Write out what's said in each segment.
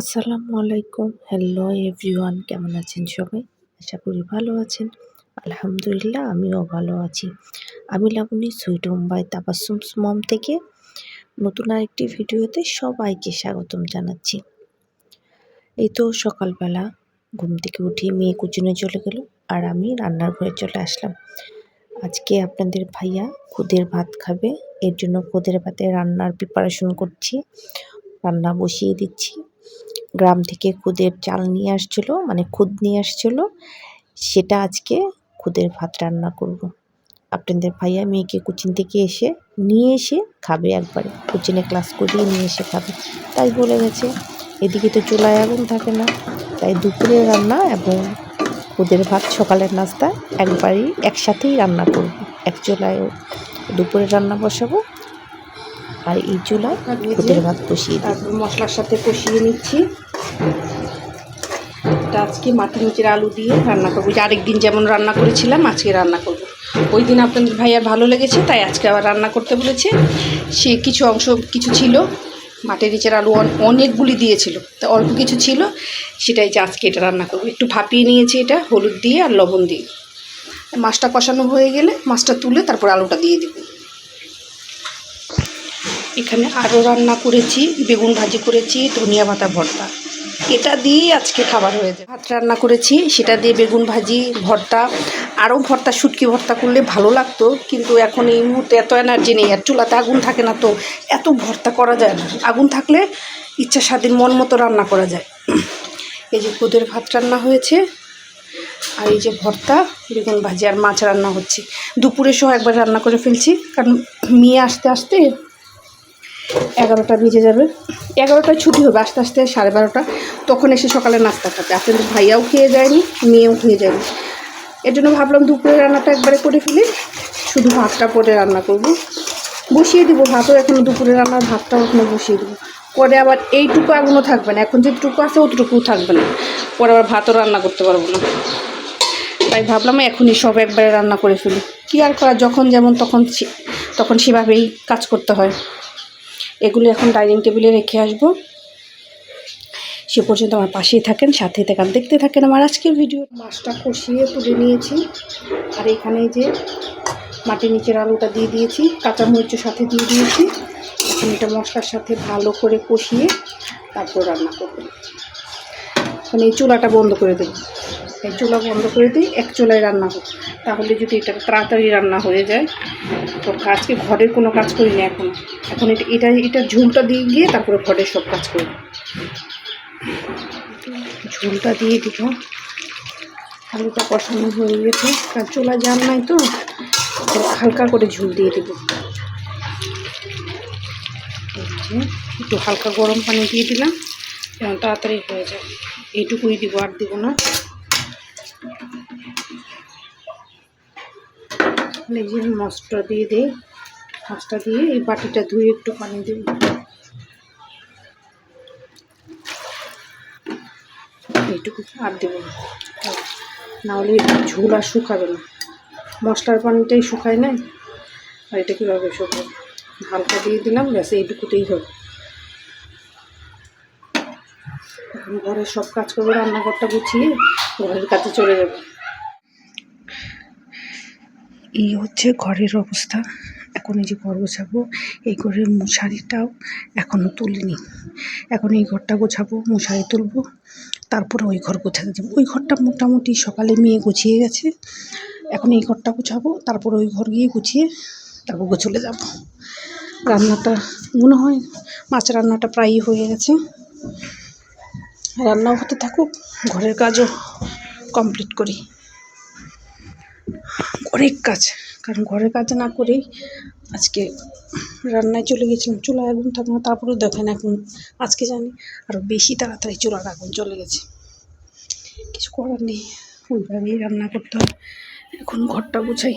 আসসালামু আলাইকুম। Hello everyone কেমন আছেন সবাই? আশা করি ভালো আছেন। আলহামদুলিল্লাহ, আমিও ভালো আছি। আমি Labani, sweet Mumbai by Tabassum mom থেকে নতুন আরেকটি ভিডিওতে সবাইকে স্বাগতম জানাচ্ছি। এই তো সকালবেলা ঘুম থেকে উঠে মেয়ে কুচিনে চলে গেল আর আমি রান্নার ঘরে চলে আসলাম। আজকে আপনাদের ভাইয়া খুদের ভাত খাবে। এর জন্য খুদের ভাতে রান্নার প্রিপারেশন করছি। রান্না বসিয়ে দিচ্ছি। গ্রাম থেকে খুদের চাল নিয়ে আসছিল মানে খুদ নিয়ে আসছিল। সেটা আজকে খুদের ভাত রান্না করব। আপনাদের ভাইয়া মেয়েকে কোচিন থেকে এসে নিয়ে এসে খাবে একবারে। কোচিনে ক্লাস করিয়ে নিয়ে এসে খাবে। তাই বলে গেছে, এদিকে তো চুলায় আগুন থাকে না। তাই দুপুরের রান্না এবং খুদের ভাত সকালের নাস্তা একবারই একসাথেই রান্না করব। এক চুলায় দুপুরে রান্না বসাবো আর এই চুলায় খুদের ভাত দিই। তারপর মশলার সাথে কষিয়ে নিচ্ছি। এটা আজকে মাটি নিচের আলু দিয়ে রান্না করব। যে আরেকদিন যেমন রান্না করেছিলাম, আজকে রান্না করব। ওই দিন আপনাদের ভাইয়ার ভালো লেগেছে, তাই আজকে আবার রান্না করতে বলেছে। সে কিছু অংশ কিছু ছিল, মাটির নিচের আলু অনেকগুলি দিয়েছিল। তা অল্প কিছু ছিল, সেটাই যে আজকে এটা রান্না করব। একটু ভাপিয়ে নিয়েছি এটা, হলুদ দিয়ে আর লবণ দিয়ে। মাছটা কষানো হয়ে গেলে মাছটা তুলে তারপর আলুটা দিয়ে দিব। এখানে আরও রান্না করেছি, বেগুন ভাজি করেছি, ধনিয়া পাতা ভর্তা। এটা দিয়েই আজকে খাবার হয়ে যায়। ভাত রান্না করেছি, সেটা দিয়ে বেগুন ভাজি, ভর্তা, আরও ভর্তা, শুটকি ভর্তা করলে ভালো লাগতো, কিন্তু এখন এই মুহূর্তে এত এনার্জি নেই, আর চুলাতে আগুন থাকে না তো, এত ভর্তা করা যায় না। আগুন থাকলে ইচ্ছা স্বাধীন মন মতো রান্না করা যায়। এই যে কোদের ভাত রান্না হয়েছে, আর এই যে ভর্তা, বেগুন ভাজি আর মাছ রান্না হচ্ছে। দুপুরে সহ একবার রান্না করে ফেলছি, কারণ মেয়ে আসতে আসতে এগারোটা ভিজে যাবে। এগারোটায় ছুটি হবে, আস্তে আস্তে সাড়ে বারোটা। তখন এসে সকালে নাস্তা খাবে। আপনাদের ভাইয়াও খেয়ে যায়নি, মেয়েও খেয়ে যায়নি। এর জন্য ভাবলাম দুপুরে রান্নাটা একবারে করে ফেলি। শুধু ভাতটা পরে রান্না করব। বসিয়ে দিব ভাতও এখনও দুপুরে রান্নার ভাতটাও এখনও বসিয়ে দেবো। পরে আবার এইটুকু আগুনও থাকবে না। এখন যেটুকু আছে অতটুকুও থাকবে না। পরে আবার ভাতও রান্না করতে পারব না। তাই ভাবলাম এখনই সব একবারে রান্না করে ফেলি। কী আর করা, যখন যেমন তখন তখন সেভাবেই কাজ করতে হয়। এগুলো এখন ডাইনিং টেবিলে রেখে আসব। সে পর্যন্ত আমার পাশেই থাকেন, সাথে থাকেন দেখতে থাকেন আমার আজকের ভিডিও মাছটা কষিয়ে তুলে নিয়েছি। আর এখানে যে মাটির নিচের আলুটা দিয়ে দিয়েছি কাঁচামরিচের সাথে দিয়ে দিয়েছি। এখন এটা মশলার সাথে ভালো করে কষিয়ে তারপর রান্না করব। এখন এই চুলাটা বন্ধ করে দেবো। এই চুলা বন্ধ করে দিই, এক চুলায় রান্না হোক। তাহলে যদি এটা তাড়াতাড়ি রান্না হয়ে যায়, তো কাজকে ঘরের কোনো কাজ করি না এখন। এখন এটা এটা এটা ঝুলটা দিয়ে গিয়ে তারপরে ঘরের সব কাজ করি। ঝুলটা দিয়ে দিব। আলুটা কষানো হয়ে গেছে। কারণ চুলা জাল নাই তো তো হালকা করে ঝুল দিয়ে দেবো। একটু হালকা গরম পানি দিয়ে দিলাম যেমন তাড়াতাড়ি হয়ে যায়। এইটুকুই দিব, আর দিব না। যে মাছটা দিয়ে দিই মাছটা দিয়ে এই বাটিটা ধুয়ে একটু পানি দেব এইটুকু আর দেব নাহলে ঝোল আর শুকাবে না। মশলার পানিটাই শুকায় না আর এটা কীভাবে শুকাবে? হালকা দিয়ে দিলাম, ব্যাস এইটুকুতেই হবে। ঘরের সব কাজ করব রান্নাঘরটা গুছিয়ে ঘরের কাছে চলে যাব। এই হচ্ছে ঘরের অবস্থা। এখন এই যে ঘর গোছাবো, এই ঘরের মশারিটাও এখনও তুলিনি। এখন এই ঘরটা গোছাবো, মশারি তুলবো, তারপরে ওই ঘর গোছাতে যাব। ওই ঘরটা মোটামুটি সকালে মেয়ে গুছিয়ে গেছে। এখন এই ঘরটা গোছাবো, তারপর ওই ঘর গিয়ে গুছিয়ে তারপর গোছলে যাব। রান্নাটা মনে হয় মাছ রান্নাটা প্রায়ই হয়ে গেছে। রান্নাও হতে থাকুক, ঘরের কাজও কমপ্লিট করি। অনেক কাজ, কারণ ঘরের কাজ না করেই আজকে রান্নায় চলে গেছিলাম চুলায় আগুন থাকে না, তারপরেও দেখেন এখন, আজকে জানি আরও বেশি তাড়াতাড়ি চুলার আগুন চলে গেছে। কিছু করার নেই, ওইভাবেই রান্না করতে হয়। এখন ঘরটা গুছাই,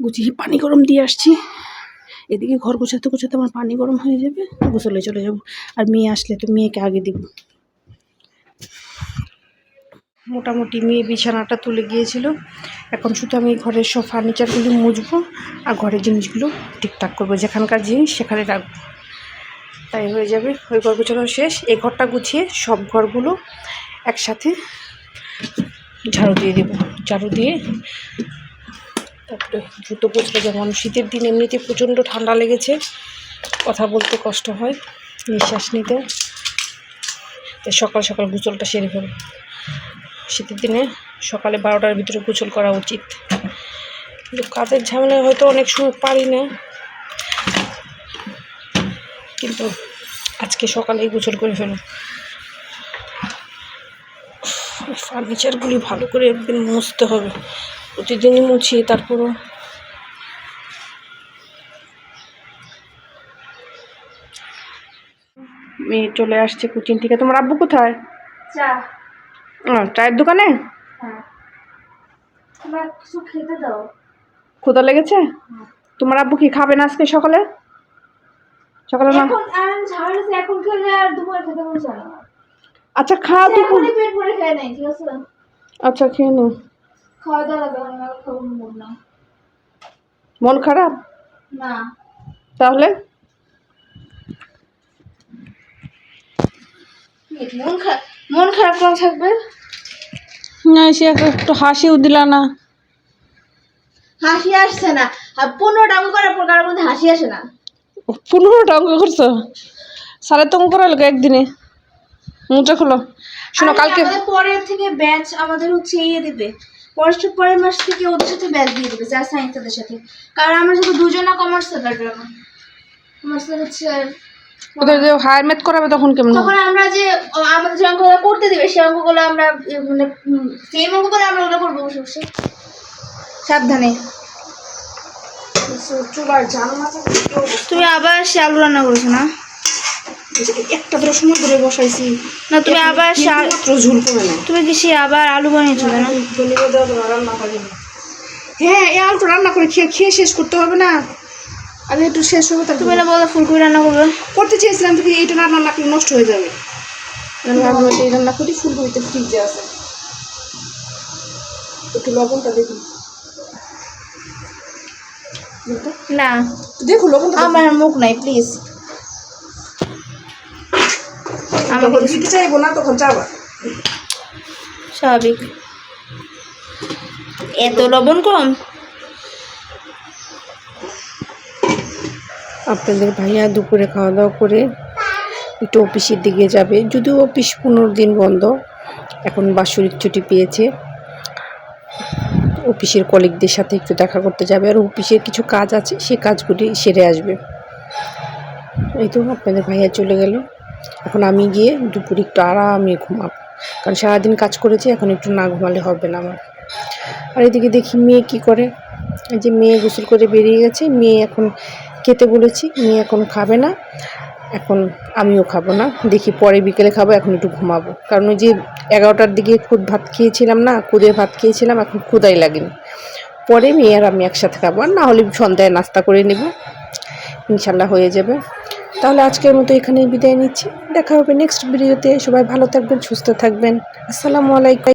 গুছিয়ে পানি গরম দিয়ে আসছি। এদিকে ঘর গোছাতে গোছাতে আমার পানি গরম হয়ে যাবে গোসলে চলে যাব। আর মেয়ে আসলে তো মেয়েকে আগে দিব। মোটামুটি মেয়ে বিছানাটা তুলে গিয়েছিল। এখন শুধু আমি ঘরের সব ফার্নিচারগুলো মুছবো আর ঘরের জিনিসগুলো ঠিকঠাক করব। যেখানকার জিনিস সেখানে রাখব। তাই হয়ে যাবে। ওই ঘর গুছানো শেষ। এই ঘরটা গুছিয়ে সব ঘরগুলো একসাথে ঝাড়ু দিয়ে দেবো। ঝাড়ু দিয়ে তারপরে জুতো পুছলে যেমন শীতের দিন এমনিতে প্রচণ্ড ঠান্ডা লেগেছে। কথা বলতে কষ্ট হয়। নিঃশ্বাস নিতে। সকাল সকাল গোসলটা সেরে ফেলব। শীতের দিনে সকালে বারোটার ভিতরে গোসল করা উচিত। কিন্তু কাজের ঝামেলায় হয়তো অনেক সময় পারি না। কিন্তু আজকে সকালেই গোসল করে ফেলো ফার্নিচারগুলি ভালো করে একদিন মুছতে হবে। প্রতিদিনই মুছি তারপরও মেয়ে চলে আসছে কোচিং থেকে। তোমার আব্বু কোথায়? চা চায়ের দোকানে? হ্যাঁ। তোমার কিছু খেতে দাও। ক্ষুদা লেগেছে? তোমার আব্বু কি খাবে না আজকে সকালে? সকালে না। আচ্ছা খাওয়া তো এখনই পেট ভরে খেয়ে নেই আচ্ছা খেয়ে নো। মন খারাপ? না। তাহলে? মন খারাপ মন খারাপ কেন থাকবে? সে একটু হাসিও দিলা না। হাসি আসছে না। আর পনেরোটা অঙ্ক করার পর কারোর মধ্যে হাসি আসে না। পনেরোটা অঙ্ক করছ? সাড়ে তো অঙ্ক করা লোক একদিনে। মুখটা খোলো শোনো কালকে পরের থেকে ব্যাচ আমাদের হচ্ছে ইয়ে দেবে। পরের পরের মাস থেকে ওদের সাথে ব্যাচ দিয়ে দেবে যা সায়েন্স ওদের সাথে। কারণ আমরা যেহেতু দুজনা কমার্স থাকার কমার্স হচ্ছে ওদের যে হায়ার ম্যাথ করাবে তখন কেমন তখন আমরা যে আমাদের যে অঙ্কগুলো করতে দিবে সেই অঙ্কগুলো আমরা মানে সেম অঙ্কগুলো আমরা ওগুলো করব বসে বসে। সাবধানে? তুমি আবার সে আলু রান্না করেছ না? একটা ধরে সময় ধরে বসাইছি। না তুমি আবার সে ঝুল কমে না তুমি কি সে আবার আলু বানিয়েছো না? হ্যাঁ এই আলুটা রান্না করে খেয়ে খেয়ে শেষ করতে হবে না। আগে একটু শেষ হবে তারপর তুমি না বলো ফুলকপি রান্না করবে? করতে চেয়েছিলাম কিন্তু এইটা রান্না না নষ্ট হয়ে যাবে? আমি এই রান্না করি ফুলকপিতে ফ্রিজে আছে। একটু লবণটা দেখুন না। দেখো লবণটা আমার মুখ নাই প্লিজ যখন দিতে চাইব না তখন চাবা। স্বাভাবিক। এত লবণ কম? আপনাদের ভাইয়া দুপুরে খাওয়া দাওয়া করে একটু অফিসের দিকে যাবে। যদিও অফিস পনেরো দিন বন্ধ, এখন বাৎসরিক ছুটি পেয়েছে। অফিসের কলিগদের সাথে একটু দেখা করতে যাবে। আর অফিসের কিছু কাজ আছে, সে কাজগুলি সেরে আসবে। এই তো আপনাদের ভাইয়া চলে গেল। এখন আমি গিয়ে দুপুরে একটু আরামে ঘুমাবো। কারণ সারাদিন কাজ করেছি, এখন একটু না ঘুমালে হবে না আমার। আর এদিকে দেখি মেয়ে কি করে? এই যে মেয়ে গোসল করে বেরিয়ে গেছে। মেয়ে এখন খেতে বলেছি মেয়ে এখন খাবে না। এখন আমিও খাব না। দেখি পরে বিকেলে খাব, এখন একটু ঘুমাবো। কারণ ওই যে এগারোটার দিকে খুদ ভাত খেয়েছিলাম না, খুদের ভাত খেয়েছিলাম, এখন ক্ষুদাই লাগেনি। পরে মেয়ে আর আমি একসাথে খাব, আর না হলে সন্ধ্যায় নাস্তা করে নেব। ইনশাল্লাহ হয়ে যাবে। তাহলে আজকের মতো এখানেই বিদায় নিচ্ছি। দেখা হবে নেক্সট ভিডিওতে। সবাই ভালো থাকবেন, সুস্থ থাকবেন। আসসালামু আলাইকুম।